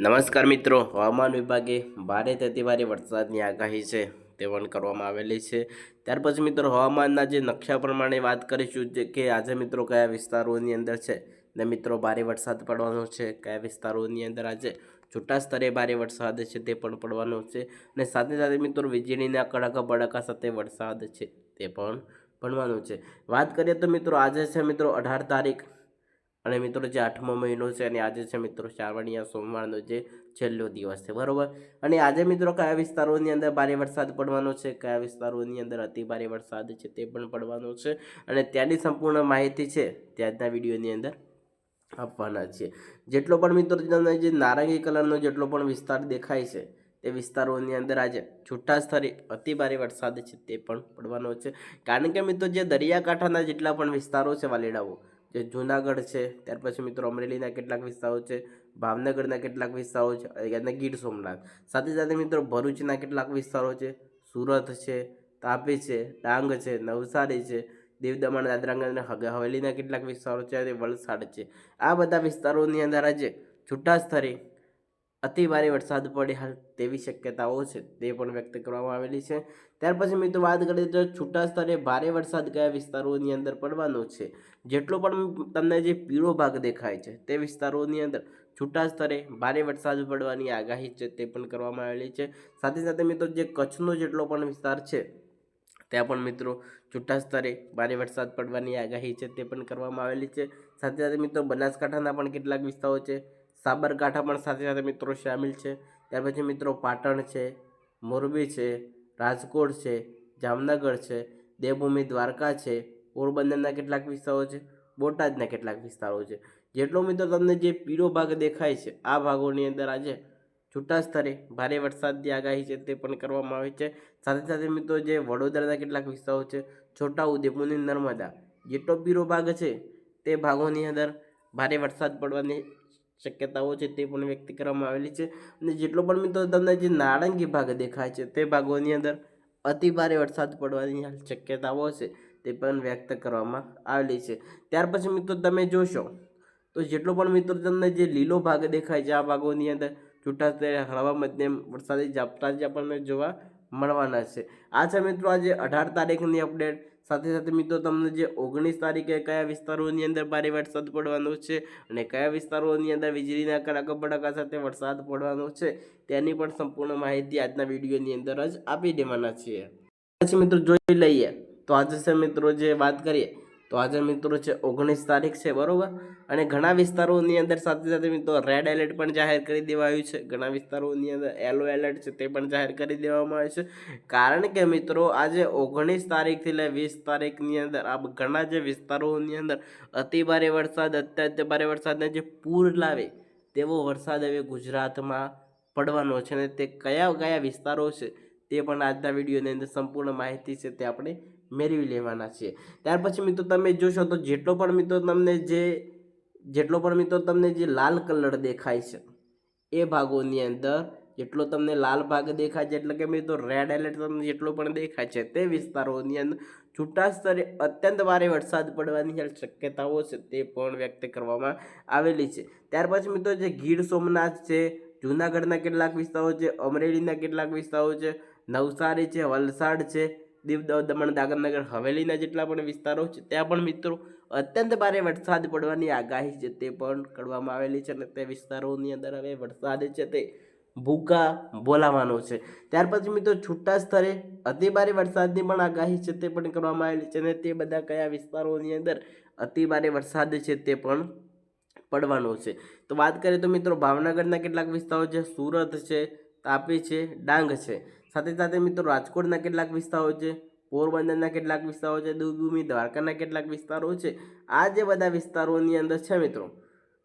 નમસ્કાર મિત્રો, હવામાન વિભાગે ભારે અતિ ભારે વરસાદની આગાહી છે તે પણ કરવામાં આવેલી છે. ત્યાર પછી મિત્રો, હવામાનના જે નકશા પ્રમાણે વાત કરીશું કે આજે મિત્રો કયા વિસ્તારોની અંદર છે ને મિત્રો ભારે વરસાદ પડવાનો છે, કયા વિસ્તારોની અંદર આજે છૂટા સ્તરે ભારે વરસાદ છે તે પણ પડવાનો છે અને સાથે સાથે મિત્રો વીજળીના કડાકા બડાકા સાથે વરસાદ છે તે પણ પડવાનો છે. વાત કરીએ તો મિત્રો, આજે છે મિત્રો અઢાર તારીખ અને મિત્રો, જે આઠમો મહિનો છે અને આજે છે મિત્રો શ્રાવણીયા સોમવારનો જે છેલ્લો દિવસ છે, બરાબર? અને આજે મિત્રો, કયા વિસ્તારોની અંદર ભારે વરસાદ પડવાનો છે? કયા વિસ્તારોની અંદર અતિ ભારે વરસાદ છે તે પણ પડવાનો છે અને ત્યાંની સંપૂર્ણ માહિતી છે ત્યાંના વિડીયોની અંદર આપવાના છીએ જેટલો પણ મિત્રો જે નારંગી કલરનો જેટલો પણ વિસ્તાર દેખાય છે, તે વિસ્તારોની અંદર આજે છૂટા સ્તરે અતિ ભારે વરસાદ છે તે પણ પડવાનો છે. કારણ કે મિત્રો, જે દરિયાકાંઠાના જેટલા પણ વિસ્તારો છે, વાલીડાઓ જે જૂનાગઢ છે, ત્યાર પછી મિત્રો અમરેલીના કેટલાક વિસ્તારો છે, ભાવનગરના કેટલાક વિસ્તારો છે, અને ગીર સોમનાથ. સાથે સાથે મિત્રો ભરૂચના કેટલાક વિસ્તારો છે, સુરત છે, તાપી છે, ડાંગ છે, નવસારી છે દીવ દમણ દાદરા અને હવેલીના કેટલાક વિસ્તારો છે, અને વલસાડ છે. આ બધા વિસ્તારોની અંદર આજે છૂટા સ્તરે અતિ ભારે વરસાદ પડે તેવી શક્યતાઓ છે, તે પણ વ્યક્ત કરવામાં આવેલી છે. ત્યાર પછી મિત્રો વાત કરીએ તો છૂટા સ્તરે ભારે વરસાદ કયા વિસ્તારોની અંદર પડવાનો છે? જેટલો પણ તમને જે પીળો ભાગ દેખાય છે, તે વિસ્તારોની અંદર છૂટા સ્તરે ભારે વરસાદ પડવાની આગાહી છે તે પણ કરવામાં આવેલી છે. સાથે સાથે મિત્રો જે કચ્છનો જેટલો પણ વિસ્તાર છે, ત્યાં પણ મિત્રો છૂટા સ્તરે ભારે વરસાદ પડવાની આગાહી છે તે પણ કરવામાં આવેલી છે. સાથે સાથે મિત્રો બનાસકાંઠાના પણ કેટલાક વિસ્તારો છે સાબરકાંઠા પણ સાથે સાથે મિત્રો સામેલ છે. ત્યાર પછી મિત્રો પાટણ છે, મોરબી છે, રાજકોટ છે, જામનગર છે, દેવભૂમિ દ્વારકા છે, પોરબંદરના કેટલાક વિસ્તારો છે, બોટાદના કેટલાક વિસ્તારો છે. જેટલો મિત્રો તમને જે પીળો ભાગ દેખાય છે, આ ભાગોની અંદર આજે છૂટા સ્તરે ભારે વરસાદની આગાહી છે તે પણ કરવામાં આવી છે. સાથે સાથે મિત્રો જે વડોદરાના કેટલાક વિસ્તારો છે છોટા ઉદેપુરની નર્મદા, જેટલો પીરો ભાગ છે, તે ભાગોની અંદર ભારે વરસાદ પડવાની શક્યતાઓ છે તે પણ વ્યક્ત કરવામાં આવેલી છે. અને જેટલો પણ મિત્રો તમને જે નારંગી ભાગ દેખાય છે તે ભાગોની અંદર અતિ ભારે વરસાદ પડવાની શક્યતાઓ છે તે પણ વ્યક્ત કરવામાં આવેલી છે. ત્યાર પછી મિત્રો તમે જોશો તો જેટલો પણ મિત્રો તમને જે લીલો ભાગ દેખાય છે આ ભાગોની અંદર છૂટા હળવા મધ્યમ વરસાદી ઝાપટા જ આપણને જોવા મળવાના છે. આ છે મિત્રો આજે અઢાર તારીખની અપડેટ સાથે સાથે મિત્રો, તમને જે ઓગણીસ તારીખે કયા વિસ્તારોની અંદર ભારે વરસાદ પડવાનો છે અને કયા વિસ્તારોની અંદર વીજળીના કડાકા બડાકા સાથે વરસાદ પડવાનો છે, તેની પણ સંપૂર્ણ માહિતી આજના વિડીયોની અંદર જ આપી દેવાના છીએ. પછી મિત્રો, જોઈ લઈએ. તો આજે છે મિત્રો, જે વાત કરીએ તો આજે મિત્રો છે ઓગણીસ તારીખ છે, બરાબર? અને ઘણા વિસ્તારોની અંદર સાથે સાથે મિત્રો રેડ એલર્ટ પણ જાહેર કરી દેવાયું છે. ઘણા વિસ્તારોની અંદર યલો એલર્ટ છે તે પણ જાહેર કરી દેવામાં આવે છે. કારણ કે મિત્રો આજે ઓગણીસ તારીખથી લઈ વીસ તારીખની અંદર આ ઘણા જે વિસ્તારોની અંદર અતિ ભારે વરસાદ, અત્યંત ભારે વરસાદને જે પૂર લાવે તેવો વરસાદ હવે ગુજરાતમાં પડવાનો છે. અને તે કયા કયા વિસ્તારો છે તે પણ આજના વિડીયોની અંદર સંપૂર્ણ માહિતી છે તે આપણે મેળવી લેવાના છે. ત્યાર પછી મિત્રો તમે જોશો તો જેટલો પણ મિત્રો તમને જે, જેટલો પણ મિત્રો તમને જે લાલ કલર દેખાય છે, એ ભાગોની અંદર જેટલો તમને લાલ ભાગ દેખાય છે, એટલે કે મિત્રો રેડ એલર્ટ તમને જેટલો પણ દેખાય છે, તે વિસ્તારોની અંદર છૂટા સ્તરે અત્યંત ભારે વરસાદ પડવાની શક્યતાઓ છે તે પણ વ્યક્ત કરવામાં આવેલી છે. ત્યાર પછી મિત્રો જે ગીર સોમનાથ છે, જૂનાગઢના કેટલાક વિસ્તારો છે, અમરેલીના કેટલાક વિસ્તારો છે, નવસારી છે, વલસાડ છે દીવ દમણ દાદરનગર હવેલીના જેટલા પણ વિસ્તારો છે, ત્યાં પણ મિત્રો અત્યંત ભારે વરસાદ પડવાની આગાહી છે, તે પણ કરવામાં આવેલી છે અને તે વિસ્તારોની અંદર હવે વરસાદ છે તે ભૂકા બોલાવાનો છે. ત્યાર પછી મિત્રો છૂટા સ્તરે અતિ ભારે વરસાદની પણ આગાહી છે, તે પણ કરવામાં આવેલી છે અને તે બધા કયા વિસ્તારોની અંદર અતિ ભારે વરસાદ છે, તે પણ પડવાનો છે. તો વાત કરીએ તો મિત્રો ભાવનગરના કેટલાક વિસ્તારો છે, સુરત છે, તાપી છે, ડાંગ છે. સાથે સાથે મિત્રો રાજકોટના કેટલાક વિસ્તારો છે, પોરબંદરના કેટલાક વિસ્તારો છે, દેવભૂમિ, દ્વારકાના કેટલાક વિસ્તારો છે. આ જે બધા વિસ્તારોની અંદર છે મિત્રો,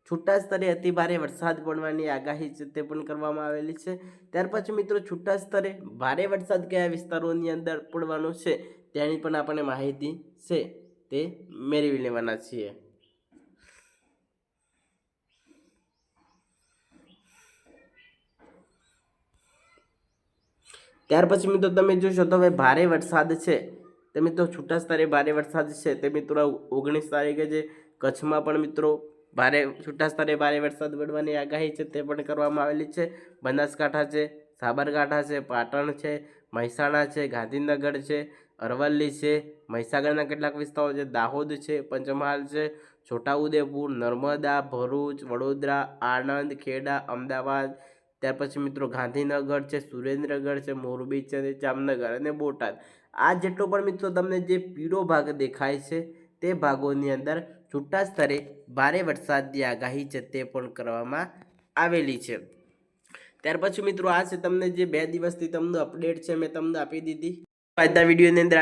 છૂટા સ્તરે અતિ ભારે વરસાદ પડવાની આગાહી છે તે પણ કરવામાં આવેલી છે. ત્યાર પછી મિત્રો છૂટા સ્તરે ભારે વરસાદ કયા વિસ્તારોની અંદર પડવાનો છે તેની પણ આપણને માહિતી છે તે મેળવી લેવાના છીએ. ત્યાર પછી મિત્રો તમે જોશો તો હવે ભારે વરસાદ છે. તે મિત્રો છૂટા સ્તરે ભારે વરસાદ છે. તે મિત્રો ઓગણીસ તારીખે જે કચ્છમાં પણ મિત્રો ભારે છૂટા સ્તરે ભારે વરસાદ પડવાની આગાહી છે તે પણ કરવામાં આવેલી છે. બનાસકાંઠા છે, સાબરકાંઠા છે, પાટણ છે, મહેસાણા છે, ગાંધીનગર છે, અરવલ્લી છે, મહીસાગરના કેટલાક વિસ્તારો છે, દાહોદ છે, પંચમહાલ છે, છોટાઉદેપુર, નર્મદા, ભરૂચ, વડોદરા, આણંદ, ખેડા, અમદાવાદ ત્યાર પછી મિત્રો ગાંધીનગર છે, સુરેન્દ્રનગર છે, મોરબી છે જામનગર અને બોટાદ. આ જેટલો પણ મિત્રો તમને જે પીળો ભાગ દેખાય છે, તે ભાગોની અંદર છૂટા સ્તરે ભારે વરસાદની આગાહી છે તે પણ કરવામાં આવેલી છે. ત્યાર પછી મિત્રો આ છે તમને જે બે દિવસથી તમને અપડેટ છે, મેં તમને આપી દીધી. આજના વિડીયોની અંદર